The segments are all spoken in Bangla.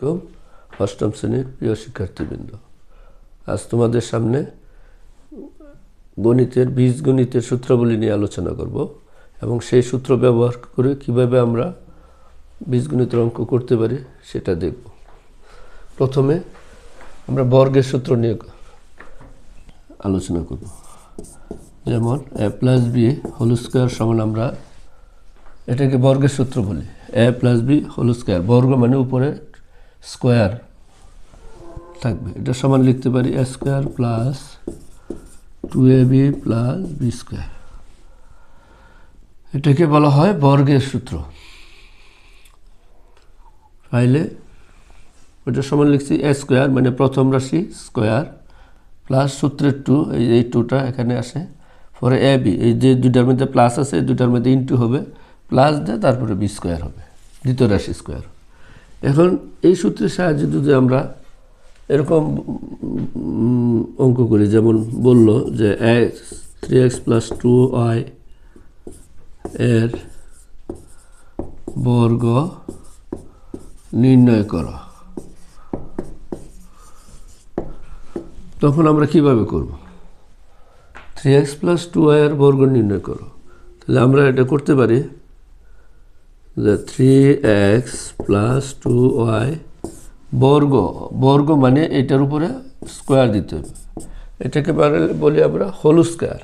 আলাইকুম। অষ্টম শ্রেণির প্রিয় শিক্ষার্থীবৃন্দ, আজ তোমাদের সামনে গণিতের বীজগণিতের সূত্রাবলী নিয়ে আলোচনা করব এবং সেই সূত্র ব্যবহার করে কীভাবে আমরা বীজগণিতের অঙ্ক করতে পারি সেটা দেখব। প্রথমে আমরা বর্গের সূত্র নিয়ে আলোচনা করব। যেমন A plus B whole square সমান আমরা এটাকে বর্গের সূত্র বলি। A plus B whole square, বর্গ মানে উপরে স্কোয়ার। থাকবে। এটা সমান লিখতে পারি A square plus two A B plus B square এটাকে বলা হয় বর্গের সূত্র। ফাইলে ওটা সমান লিখছি এ স্কোয়ার মানে প্রথম রাশি স্কোয়ার প্লাস সূত্রের টু এই এই টুটা এখানে আসে পরে এ বি এই যে দুটার মধ্যে প্লাস আছে দুটার মধ্যে ইন্টু হবে প্লাস দিয়ে তারপরে বি স্কোয়ার হবে। দ্বিতীয় রাশি স্কোয়ার এখন এই সূত্রের সাহায্যে যদি আমরা এরকম অঙ্ক করি, যেমন বলল যে X three X plus two Y এর বর্গ নির্ণয় করো। তখন আমরা কীভাবে করব? থ্রি এক্স প্লাস টু ওয়াইয়ের বর্গ নির্ণয় করো। তাহলে আমরা এটা করতে পারি যে three X plus two Y বর্গ বর্গ মানে এটার উপরে স্কোয়ার দিতে হবে। এটাকে বলি আমরা হোল স্কোয়ার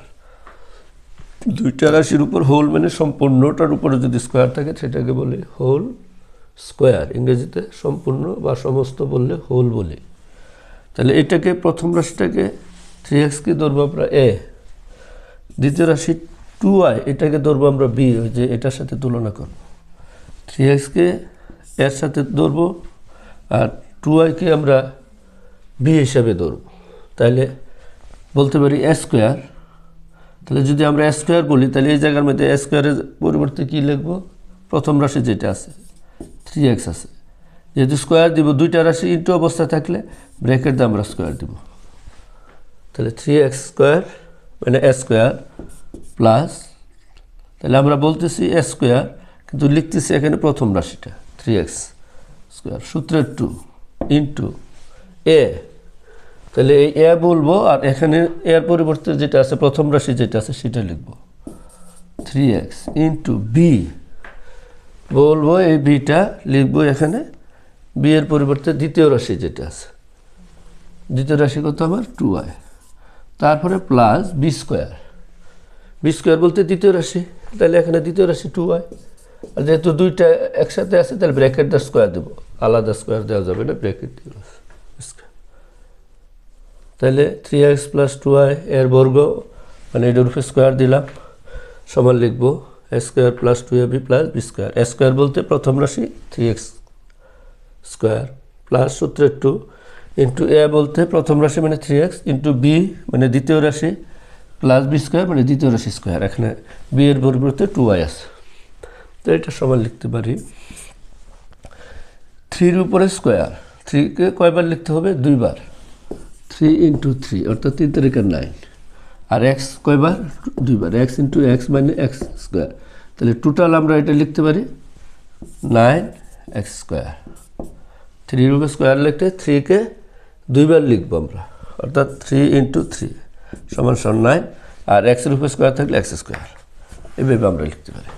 দুইটা রাশির উপর হোল মানে সম্পূর্ণটার উপরে যদি স্কোয়ার থাকে, সেটাকে বলি হোল স্কোয়ার ইংরেজিতে সম্পূর্ণ বা সমস্ত বললে হোল বলি। তাহলে এটাকে প্রথম রাশিটাকে থ্রি এক্সকে ধরবো আমরা? এ দ্বিতীয় রাশি টু আই এটাকে ধরবো আমরা বি ওই যে এটার সাথে তুলনা করব। থ্রি এক্সকে এর সাথে ধরবো আর টু আইকে আমরা বি হিসাবে ধরব। তাহলে বলতে পারি এ স্কোয়ার তাহলে যদি আমরা এ স্কোয়ার বলি, তাহলে এই জায়গার মধ্যে এ স্কোয়ারের পরিবর্তে কী লিখব? প্রথম রাশি যেটা আছে থ্রি এক্স আছে। যেহেতু স্কোয়ার দিব, দুইটা রাশি ইন্টু অবস্থা থাকলে ব্র্যাকেট দিয়ে আমরা স্কোয়ার দিব। তাহলে থ্রি এক্স স্কোয়ার মানে এ স্কোয়ার প্লাস তাহলে আমরা বলতেছি এ স্কোয়ার কিন্তু লিখতেছি এখানে প্রথম রাশিটা থ্রি এক্স স্কোয়ার সূত্রের টু ইন্টু এ তাহলে এই এ বলব আর এখানে এর পরিবর্তে যেটা আছে, প্রথম রাশি যেটা আছে, সেটা লিখব। থ্রি এক্স ইন্টু বি বলব এই বিটা লিখব এখানে বি এর পরিবর্তে দ্বিতীয় রাশি যেটা আছে। দ্বিতীয় রাশি কত আমার? টু আই তারপরে plus B square B square বলতে দ্বিতীয় রাশি, তাহলে এখানে দ্বিতীয় রাশি টু আর যেহেতু দুইটা একসাথে আছে, তাহলে ব্র্যাকেট দা স্কোয়ার দেবো। আলাদা স্কোয়ার দেওয়া যাবে না ব্র্যাকেট তাহলে three X plus two Y এর বর্গ মানে এটার উপরে স্কোয়ার দিলাম, সমান লিখব A square plus two A plus B square A square বলতে প্রথম রাশি থ্রি এক্স স্কোয়ার প্লাস সূত্রের টু ইন্টু এ বলতে প্রথম রাশি মানে থ্রি এক্স ইন্টু বি মানে দ্বিতীয় রাশি প্লাস বি স্কোয়ার মানে দ্বিতীয় রাশি স্কোয়ার এখানে বি এর পরিবর্তে টু আই আছে। তো এটা সমান লিখতে পারি। থ্রির উপরে স্কোয়ার থ্রিকে কয়বার লিখতে হবে? দুইবার। থ্রি ইন্টু থ্রি অর্থাৎ তিন তারিখের নাইন আর এক্স কয়বার? দুইবার। এক্স ইন্টু এক্স মানে এক্স স্কোয়ার তাহলে টোটাল আমরা এটা লিখতে পারি। নাইন এক্স স্কোয়ার থ্রির উপরে স্কোয়ার লিখতে থ্রিকে দুইবার লিখব আমরা। অর্থাৎ থ্রি ইন্টু থ্রি সমান সমান নাইন আর এক্সের উপরে স্কোয়ার থাকলে এক্স স্কোয়ার এভাবে আমরা লিখতে পারি।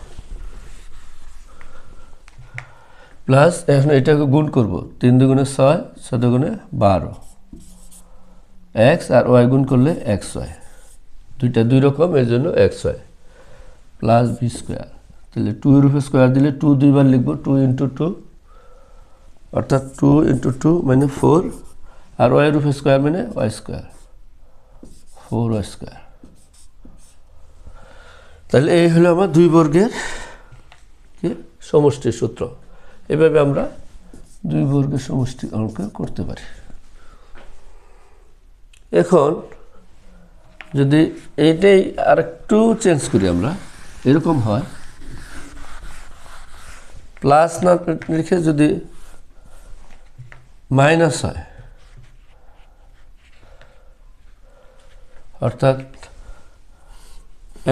প্লাস এখন এটাকে গুণ করব তিন দুগুণে ছয় ছয় দুগুণে বারো। এক্স আর ওয়াই গুণ করলে এক্স ওয়াই। দুইটা দুই রকম, এর জন্য X Y. Plus B square. তাহলে টু উপরে স্কোয়ার দিলে টু দুইবার লিখব টু ইন্টু টু। অর্থাৎ টু ইন্টু টু মানে ফোর। আর ওয়াই রুপে স্কোয়ার মানে Y square. Four Y square. তাহলে এই হলো আমার দুই বর্গের সমষ্টির সূত্র। এভাবে আমরা দুই বর্গের সমষ্টি অঙ্ক করতে পারি। এখন যদি এইটাই আরেকটু চেঞ্জ করি আমরা, এরকম হয় প্লাস না লিখে যদি মাইনাস হয়, অর্থাৎ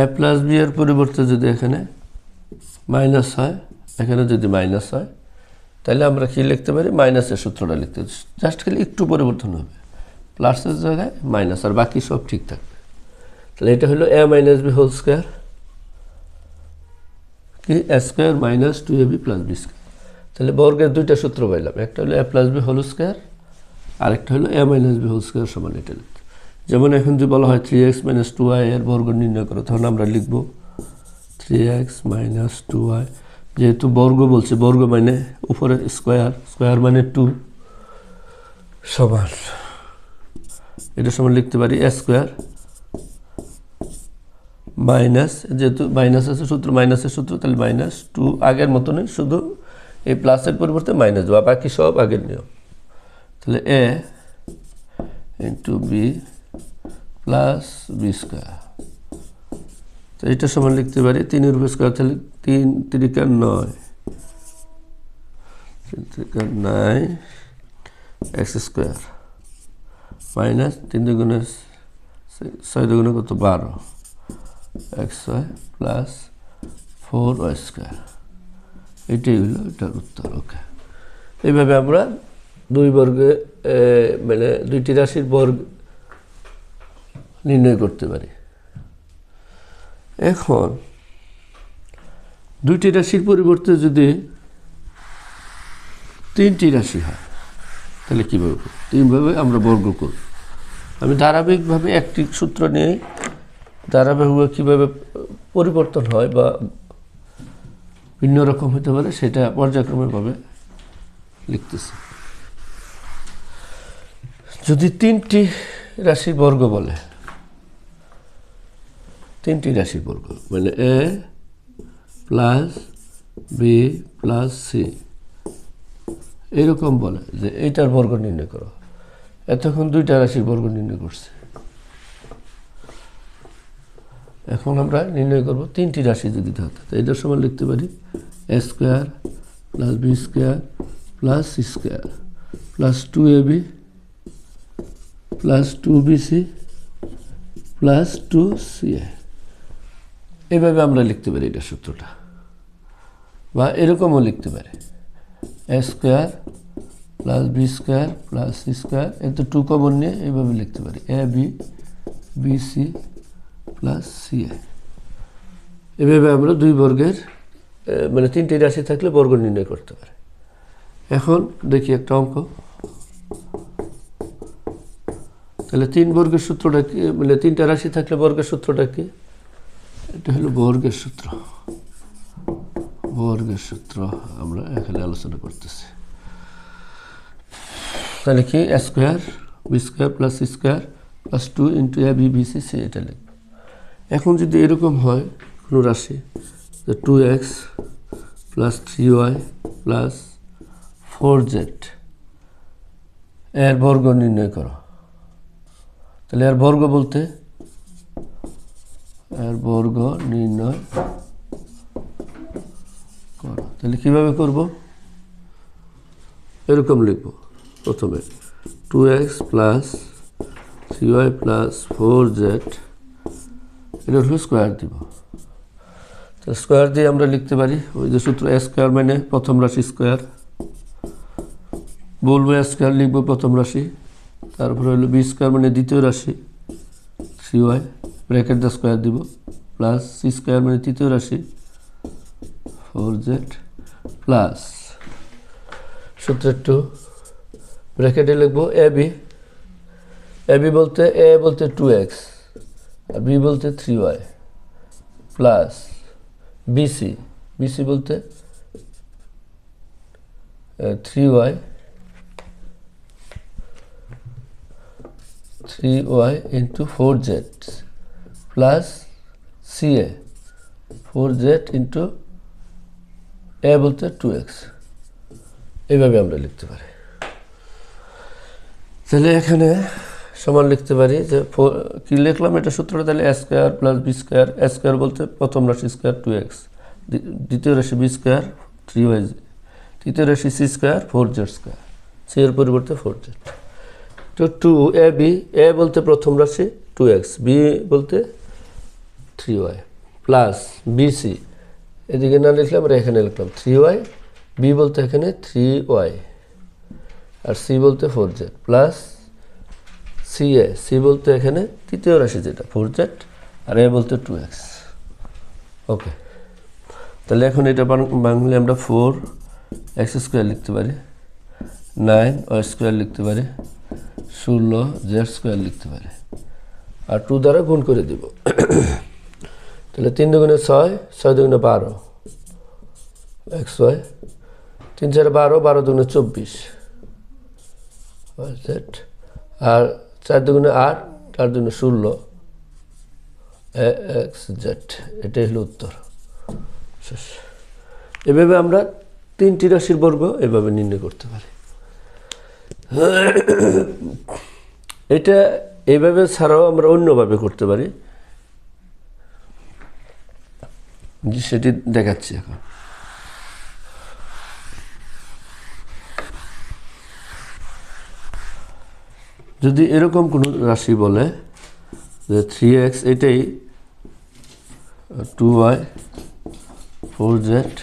এ প্লাস বি এর পরিবর্তে যদি এখানে মাইনাস হয়, এখানে যদি মাইনাস হয় তাহলে আমরা কি লিখতে পারি? মাইনাসের সূত্রটা লিখতে জাস্ট খালি একটু পরিবর্তন হবে। প্লাসের জায়গায় মাইনাস আর বাকি সব ঠিক থাকবে। তাহলে এটা হলো A minus B whole square কি? A square minus two A B plus B square তাহলে বর্গের দুইটা সূত্র পাইলাম। একটা হলো A plus B whole square আরেকটা হলো A minus B whole square সমান এটা লিখতে। যেমন এখন যদি বলা হয় three X minus two Y এর বর্গ নির্ণয় করো, তখন আমরা লিখব three X minus two Y যেহেতু বর্গ বলছে, বর্গ মানে উপরে স্কোয়ার স্কোয়ার মানে টু সমান। এটা সমান লিখতে পারি এ স্কোয়ার মাইনাস যেহেতু মাইনাস আছে সূত্র মাইনাসের সূত্র, তাহলে মাইনাস টু আগের মতনই, শুধু এই প্লাসের পরিবর্তে মাইনাস বা বাকি সব আগের নিয়ম। তাহলে A into B plus B square তো এটা সমান লিখতে পারি তিনের উপর স্কোয়ার তাহলে তিন তিরিকা নয়। তিন তিরিকা নয় এক্স স্কোয়ার মাইনাস তিন দুগুণে ছয় দুগুণে কত? বারো। X Y plus four Y square এটাই হলো এটার উত্তর ওকে এইভাবে আমরা দুই বর্গে মানে দুইটি রাশির বর্গ নির্ণয় করতে পারি। এখন, দুইটি রাশির পরিবর্তে যদি তিনটি রাশি হয়, তাহলে কীভাবে তিনভাবে আমরা বর্গ করব। আমি ধারাবাহিকভাবে একটি সূত্র নিয়ে ধারাবাহিকভাবে কীভাবে পরিবর্তন হয় বা ভিন্ন রকম হতে পারে, সেটা পর্যায়ক্রমেভাবে লিখতেছি। যদি তিনটি রাশি বর্গ বলে তিনটি রাশির বর্গ মানে A plus B plus C এরকম বলে যে এইটার বর্গ নির্ণয় করো। এতক্ষণ দুইটা রাশির বর্গ নির্ণয় করছে। এখন আমরা নির্ণয় করব তিনটি রাশি যদি থাকে তো এটার সময় লিখতে পারি A square plus B square plus C square plus two A B plus two B C plus two C A এইভাবে আমরা লিখতে পারি এটা সূত্রটা। বা এরকমও লিখতে পারি। A square plus B square plus C square এতে টু কমন নিয়ে এইভাবে লিখতে পারি। A B B C plus C A এভাবে আমরা দুই বর্গের মানে তিনটি রাশি থাকলে বর্গ নির্ণয় করতে পারি। এখন দেখি একটা অঙ্ক। তাহলে তিন বর্গের সূত্রটা কি মানে তিনটা রাশি থাকলে বর্গের সূত্রটা কি? এটা হলো বর্গের সূত্র বর্গের সূত্র আমরা এখানে আলোচনা করতেছি। তাহলে কি? Square B square plus square plus two into A B C C এটা লিখব। এখন যদি এরকম হয়, কোনো রাশি two X plus three Y plus four Z এর বর্গ নির্ণয় করো। তাহলে এর বর্গ বলতে এর বর্গ নির্ণয় করো। তাহলে কীভাবে করব? এরকম লিখব। প্রথমে two X plus three Y plus four Z এটা হলো স্কোয়ার দিব। তো স্কোয়ার দিয়ে আমরা লিখতে পারি, ওই যে সূত্র এ স্কোয়ার মানে প্রথম রাশি স্কোয়ার বলব স্কোয়ার লিখব প্রথম রাশি, তারপরে হলো বি স্কোয়ার মানে দ্বিতীয় রাশি three Y bracket the square দিব, প্লাস সি স্কোয়ার মানে তৃতীয় রাশি, ফোর জেড প্লাস। সূত্রের টু, ব্র্যাকেটে লিখব এ বি এ বি বলতে এ বলতে টু এক্স, আর বি বলতে three Y, plus BC BC বলতে three Y three Y into four Z. Plus C A four Z into A বলতে টু এক্স এইভাবে আমরা লিখতে পারি। তাহলে এখানে সমান লিখতে পারি যে ফোর কী লিখলাম এটা সূত্রটা? তাহলে A square plus B square A square বলতে প্রথম রাশি স্কোয়ার টু এক্স দ্বিতীয় রাশি বি স্কোয়ার থ্রি ওয়াই তৃতীয় রাশি C square four Z square C এর পরিবর্তে ফোর জেড তো টু এ বি এ বলতে প্রথম রাশি টু এক্স বি বলতে থ্রি ওয়াই প্লাস বিসি এদিকে না লিখলে আমরা এখানে লিখলাম থ্রি ওয়াই বি বলতে এখানে থ্রি ওয়াই আর সি বলতে four Z plus C A C বলতে এখানে তৃতীয় রাশি যেটা ফোর জেড আর এ বলতে টু এক্স ওকে তাহলে এখন এটা বাংলি আমরা ফোর এক্স স্কোয়ার লিখতে পারি নাইন ওয়াই স্কোয়ার লিখতে পারি, ষোলো জেড স্কোয়ার লিখতে পারি, আর টু দ্বারা গুণ করে দিব। তাহলে তিন দুগুণে ছয় ছয় দুগুণে বারো। এক ছয় তিন চার বারো বারো দুগুণে চব্বিশ। আর চার দুগুণে আট চার দুগুণে ষোলো। X Z. এটাই হলো উত্তর। এভাবে আমরা তিনটি রাশির বর্গ এভাবে নির্ণয় করতে পারি। এটা এইভাবে ছাড়াও আমরা অন্যভাবে করতে পারি যে সেটি দেখাচ্ছি এখন। যদি এরকম কোনো রাশি বলে যে থ্রি এক্স এটাই টু ওয়াই ফোর জেড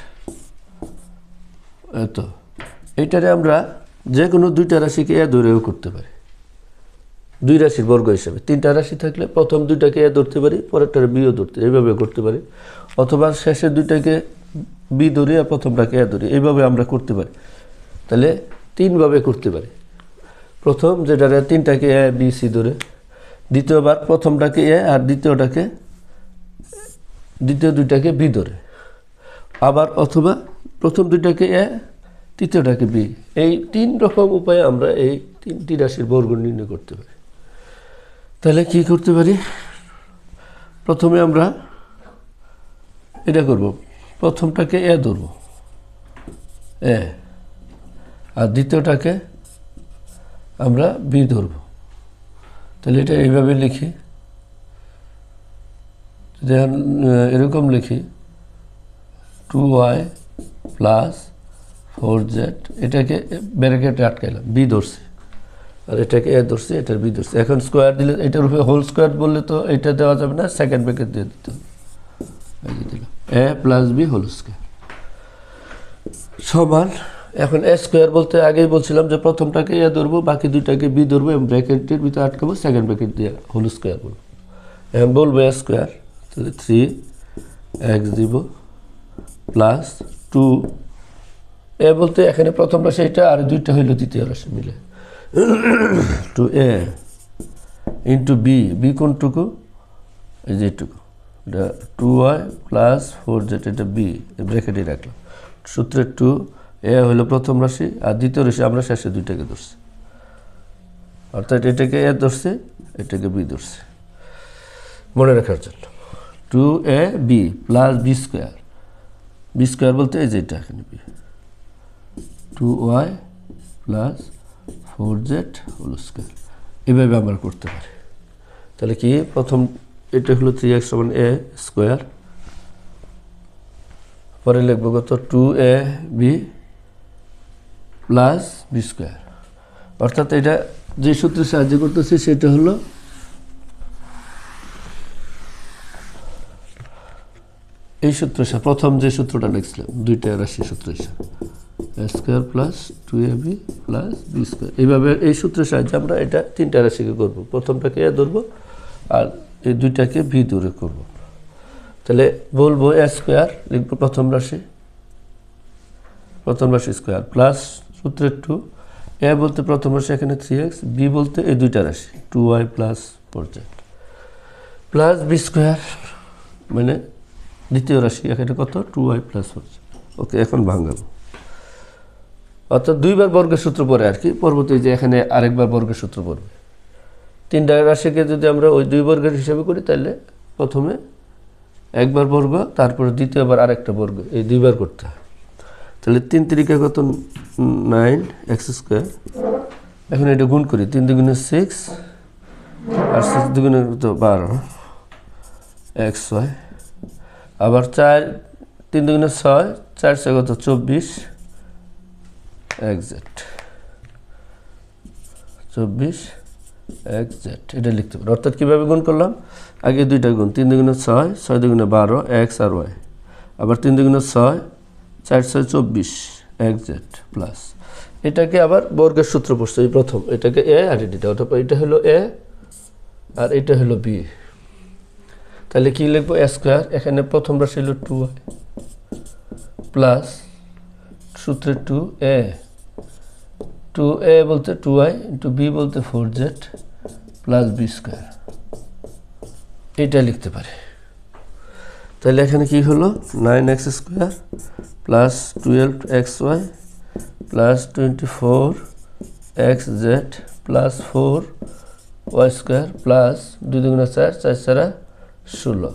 এত এইটারে আমরা যে কোনো দুইটা রাশিকে এ ধরেও করতে পারি। দুই রাশির বর্গ হিসাবে। তিনটা রাশি থাকলে প্রথম দুইটাকে এ ধরতে পারি, পরেরটারে বিও ধরতে, এইভাবে করতে পারি। অথবা শেষের দুইটাকে বি ধরি আর প্রথমটাকে এ ধরি, এইভাবে আমরা করতে পারি। তাহলে তিনভাবে করতে পারি। প্রথম যেটা তিনটাকে এ, বি, সি ধরে, দ্বিতীয়বার প্রথমটাকে এ আর দ্বিতীয়টাকে, দ্বিতীয় দুইটাকে বি ধরে। আবার অথবা প্রথম দুইটাকে এ, তৃতীয়টাকে বি। এই তিন রকম উপায়ে আমরা এই তিনটি রাশির বর্গ নির্ণয় করতে পারি। তাহলে কি করতে পারি? প্রথমে আমরা এটা করব। প্রথমটাকে এ ধরব। এ। আর দ্বিতীয়টাকে আমরা বি ধরব। তাহলে এটা এইভাবে লিখি। যদি এরকম লিখি, two Y plus four Z, এটাকে ব্যারিকেটে আটকাইলাম, বি ধরছি। আর এটাকে এ ধরছি, এটার বি ধরছি। এখন স্কোয়ার দিলে এটার উপরে হোল স্কোয়ার বললে তো এটা দেওয়া যাবে না সেকেন্ড ব্র্যাকেট দিয়ে দিতে হবে। দিলাম। A plus B whole square সমান, এখন এ স্কোয়ার বলতে আগেই বলছিলাম যে প্রথমটাকে এ ধরবো, বাকি দুইটাকে বি ধরবো, এবং ব্র্যাকেটের ভিতরে আটকাবো সেকেন্ড ব্র্যাকেট দিয়ে হোল স্কোয়ার বলব। এখন বলব এ স্কোয়ার তাহলে থ্রি এক্স দিব প্লাস টু এ বলতে এখানে প্রথমটা সেইটা, আর দুইটা হইল দ্বিতীয় রাশি মিলে। Two A into B B কোনটুকু? এই যে এইটুকু এটা two Y plus four Z এটা বি ব্র্যাকেটে রাখলাম। সূত্রের টু এ হলো প্রথম রাশি আর দ্বিতীয় রাশি আমরা শেষে দুইটাকে ধরছি। অর্থাৎ এটাকে এ ধরছে, এটাকে বি ধরছে। মনে রাখার জন্য। Two A B plus B square B square বলতে এই যে এটা এখানে B two Y plus four Z whole square. এভাবে আমরা করতে পারি। তাহলে কি? প্রথম এটা হলো থ্রি এক্স সমান এ স্কোয়ার পরে লিখব কত? Two A B plus B square অর্থাৎ এটা যে সূত্রে সাহায্য করতেছে সেটা হলো এই সূত্র প্রথম যে সূত্রটা লিখছিলাম, দুইটা রাশি সূত্র হিসাবে। Square plus two A B plus B square. এইভাবে এই সূত্রের সাহায্যে আমরা এটা তিনটা রাশিকে করব। প্রথমটাকে এ ধরবো আর এই দুইটাকে বি দূরে করব। তাহলে বলব এ স্কোয়ার, লিখব প্রথম রাশি। প্রথম রাশি স্কোয়ার প্লাস সূত্রের টু। এ বলতে প্রথম রাশি এখানে থ্রি এক্স, বি বলতে এই দুইটা রাশি, two Y plus Z. Plus B square মানে দ্বিতীয় রাশি, এখানে কত? Two Y plus four okay, এখন ভাঙাবো। অর্থাৎ দুইবার বর্গের সূত্র পড়ে আর কি, পরবর্তী যে এখানে আরেকবার বর্গের সূত্র পড়বে। তিনটা রাশিকে যদি আমরা ওই দুই বর্গের হিসাবে করি, তাহলে প্রথমে একবার বর্গ, তারপরে দ্বিতীয়বার আরেকটা বর্গ, এই দুইবার করতে হয়। তাহলে তিন তিরিকা কত? Nine, X square. এখন এটা গুণ করি, তিন দুগুণে সিক্স আর সিক্স দুগুণে তো বারো। X Y. আবার চার, তিন দুগুণে ছয়, চার ছয় কত? চব্বিশ। এক্সাক্ট চব্বিশ এক্সাক্ট এটা লিখতে পারি। অর্থাৎ কীভাবে গুণ করলাম? আগে দুইটা গুণ, তিন দুগুণে ছয় ছয় দুগুণে বারো এক্স আর ওয়াই। আবার তিন দুগুণে ছয়, চার ছয় চব্বিশ এক্স জেড প্লাস এটাকে আবার বর্গের সূত্র পড়ছে, এই প্রথম। এটাকে এ আর এটা অথবা এটা হলো এ আর এটা হলো বি তাহলে কি লিখব? এ স্কোয়ার এখানে প্রথম রাশি হলো টু প্লাস সূত্রে টু এ টু এ বলতে টু আই ইন্টু বি বলতে four Z plus B square এটা লিখতে পারে। তাহলে এখানে কি হলো? Nine X square plus twelve X Y plus twenty four X Z plus four Y square plus দুই দুগুণা চার চার চারা ষোলো।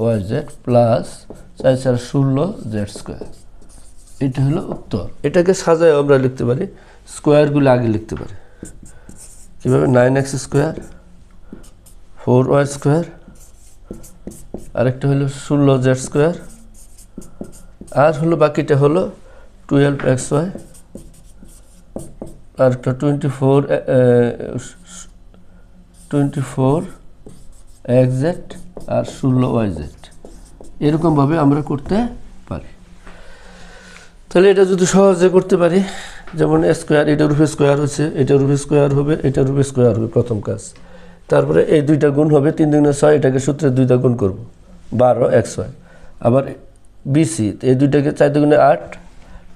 ওয়াই জেড প্লাস চার চার ষোলো জেড স্কোয়ার এটা হলো উত্তর। এটাকে সাজায় আমরা লিখতে পারি, স্কোয়ারগুলো আগে লিখতে পারি। কীভাবে? Nine X square, four Y square, আরেকটা হলো ষোলো জেড স্কোয়ার, আর হলো বাকিটা হলো টুয়েলভ এক্স ওয়াই আর একটা twenty four twenty four X Z আর ষোলো ওয়াই জেড। এরকমভাবে আমরা করতে তাহলে এটা যদি সহজে করতে পারি, যেমন স্কোয়ার এটার রূপে স্কোয়ার হচ্ছে এটার রূপে স্কোয়ার হবে এটার রূপে স্কোয়ার হবে প্রথম কাজ। তারপরে এই দুইটা গুণ হবে, তিন দুগুণে ছয়, এটাকে সূত্রে দুইটা গুণ করব, বারো একশো আবার বিসি এই দুইটাকে চার দুগুণে আট,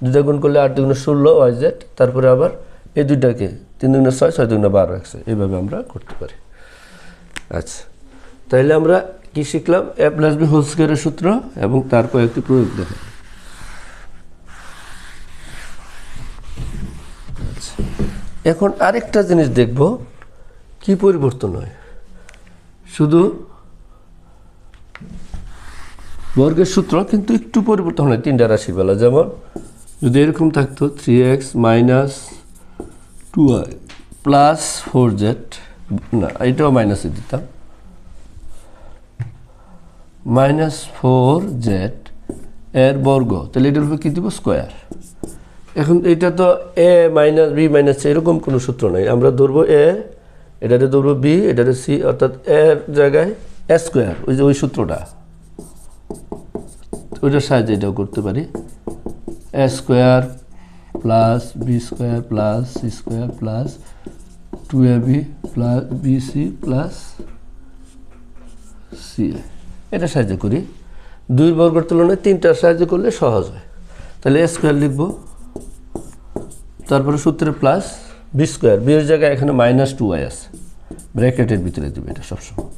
দুইটা গুণ করলে আট দুগুণে ষোলো ওয়াই জেড তারপরে আবার এই দুইটাকে তিন দুগুণে ছয় ছয় দুগুণে বারো একশো এইভাবে আমরা করতে পারি। আচ্ছা তাহলে আমরা কি শিখলাম? এ প্লাস বি হোল স্কোয়ারের সূত্র এবং তার কয়েকটি প্রয়োগ দেখা। এখন আরেকটা জিনিস দেখব, কি পরিবর্তন হয়? শুধু বর্গের সূত্র কিন্তু একটু পরিবর্তন হয়, তিনটা রাশির বেলা যেমন যদি এরকম থাকতো three X minus two Y plus four Z না, এটাও মাইনাসে দিতাম। মাইনাস ফোর জেড এর বর্গ, তাহলে এটার উপরে কী দিব? স্কোয়ার এখন এটা তো এ মাইনাস বি মাইনাস এরকম কোনো সূত্র নাই। আমরা ধরবো এ এটাতে ধরবো বি এটাতে সি অর্থাৎ এর জায়গায় এ স্কোয়ার ওই যে ওই সূত্রটা। ওইটার সাহায্যে এটাও করতে পারি। A square plus B square plus C square plus two A B plus B C plus C এটা সাহায্য করি। দুই বর্গের তুলনায় তিনটার সাহায্য করলে সহজ হয়। তাহলে এ স্কোয়ার লিখব তারপরে সূত্রে প্লাস বি স্কোয়ার বিয়ের জায়গায় এখানে মাইনাস টু ওয়াই আছে। ব্র্যাকেটের ভিতরে দেবে এটা সবসময়।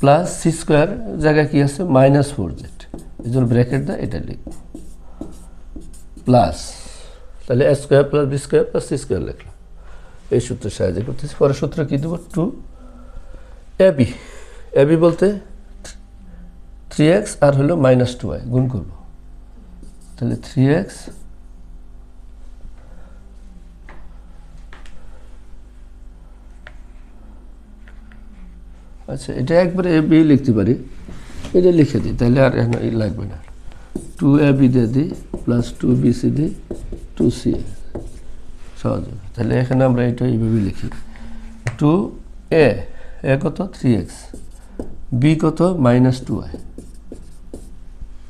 প্লাস সি স্কোয়ার জায়গায় কী আছে? মাইনাস ফোর জেড এই জন্য ব্র্যাকেট দেয়, এটা লিখব প্লাস তাহলে A square plus B square plus C square লিখলাম। এই সূত্রের সাহায্যে করতেছি। পরের সূত্র কী দেবো? Two A B A B বলতে থ্রি এক্স আর হলো মাইনাস টু ওয়াই গুণ করব। তাহলে থ্রি এক্স আচ্ছা এটা একবারে এ বি লিখতে পারি। এটা লিখে দিই, তাহলে আর এখন লাগবে না। টু এ বি দিয়ে দিই প্লাস টু বি সি দিই টু সি এ। সহজ তাহলে এখানে আমরা এটা এইভাবে লিখি। টু এ এ কত? থ্রি এক্স বি কত? Minus two Y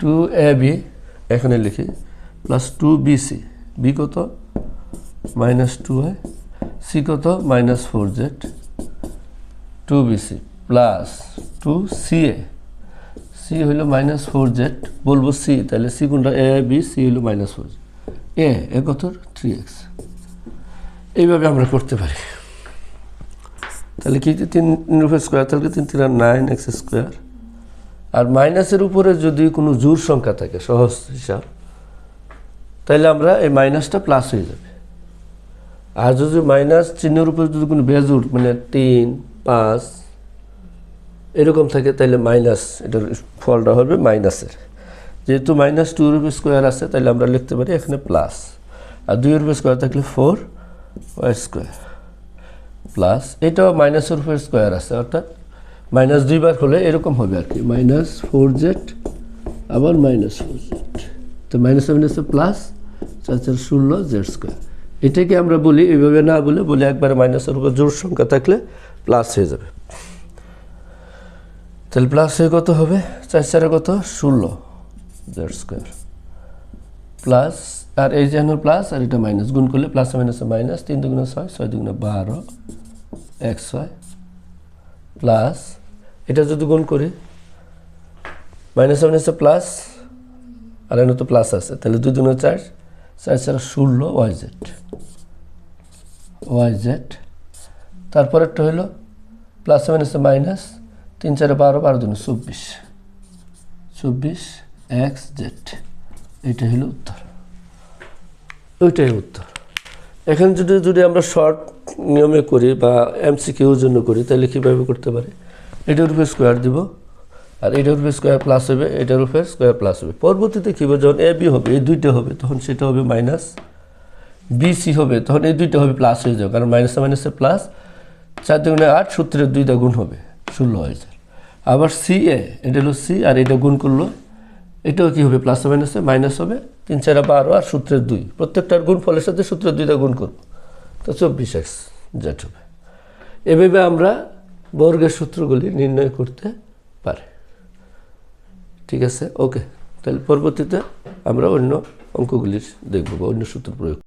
two A B এখানে লিখি plus two B C B কত? মাইনাস টু আই সি কত? Minus four Z two B C plus two C A. C হইল মাইনাস ফোর জেড বলব সি, তাহলে সি কোনটা এ, বি, সি হইল মাইনাস ফোর এ এ কত? থ্রি এক্স এইভাবে আমরা করতে পারি। তাহলে কি তিন রুপে স্কোয়ার তাহলে তিন তিন নাইন এক্স স্কোয়ার আর মাইনাসের উপরে যদি কোনো জোর সংখ্যা থাকে, সহজ হিসাব, তাহলে আমরা এই মাইনাসটা প্লাস হয়ে যাবে। আর যদি মাইনাস চিহ্নের উপরে যদি কোনো বেজুর মানে তিন, পাঁচ এরকম থাকে তাহলে মাইনাস এটার ফলটা হবে মাইনাসের যেহেতু মাইনাস টু রুপি স্কোয়ার আছে তাহলে আমরা লিখতে পারি এখানে প্লাস আর দুই রুপি স্কোয়ার থাকলে ফোর ওয়াই স্কোয়ার প্লাস এটাও মাইনাসের উপরে স্কোয়ার আছে, অর্থাৎ মাইনাস দুইবার হলে এরকম হবে আর কি। মাইনাস ফোর জেড আবার মাইনাস ফোর জেড তো মাইনাস মাইনাসে প্লাস চার চার ষোলো জেড স্কোয়ার এটাকে আমরা বলি এইভাবে না বলে, বলি একবার মাইনাসের উপর জোর সংখ্যা থাকলে প্লাস হয়ে যাবে। তাহলে প্লাস হয়ে কত হবে? চার চারে কত? ষোলো। জেড স্কোয়ার প্লাস আর এই যে প্লাস আর এটা মাইনাস গুণ করলে প্লাস মাইনাসে মাইনাস তিন দুগুণে ছয় ছয় দুগুণে বারো, এক ছয়। প্লাস এটা যদি গুণ করি মাইনাস মাইনাসে প্লাস আর এখানে তো প্লাস আছে, তাহলে দুই দুগুণে চার চার চার ষোলো ওয়াই জেড ওয়াই জেড তারপরেরটা হলো প্লাস মাইনাসে মাইনাস তিন চারে বারো বারো দুগুণে চব্বিশ। চব্বিশ এক্স জেড। এইটা হলো উত্তর। ওইটাই উত্তর। এখন যদি যদি আমরা শর্ট নিয়মে করি বা এমসিকিউর জন্য করি তাহলে কীভাবে করতে পারি? এটার উপরে স্কোয়ার দিব। আর এটার উপরে স্কোয়ার প্লাস হবে এটার উপরে স্কোয়ার প্লাস হবে। পরবর্তীতে কী হবে? যখন এ বি হবে এই দুইটা হবে তখন সেটা হবে মাইনাস বিসি হবে তখন এই দুইটা হবে প্লাস হয়ে যাবে। কারণ মাইনাসে মাইনাসে প্লাস চার দুগুণে আট সূত্রের দুইটা গুণ হবে। ষোলো হয়ে যায়। আবার সি এ এটা হলো সি আর এটা গুণ করল, এটাও কি হবে? প্লাস মাইনাসে মাইনাস হবে তিন, চারা বারো আর সূত্রের দুই। প্রত্যেকটার গুণ ফলের সাথে সূত্রের দুইটা গুণ করব। তো চব্বিশ এক্স জেড হবে। এভাবে আমরা বর্গের সূত্রগুলি নির্ণয় করতে পারি। ঠিক আছে? ওকে তাহলে পরবর্তীতে আমরা অন্য অঙ্কগুলির দেখব বা অন্য সূত্র প্রয়োগ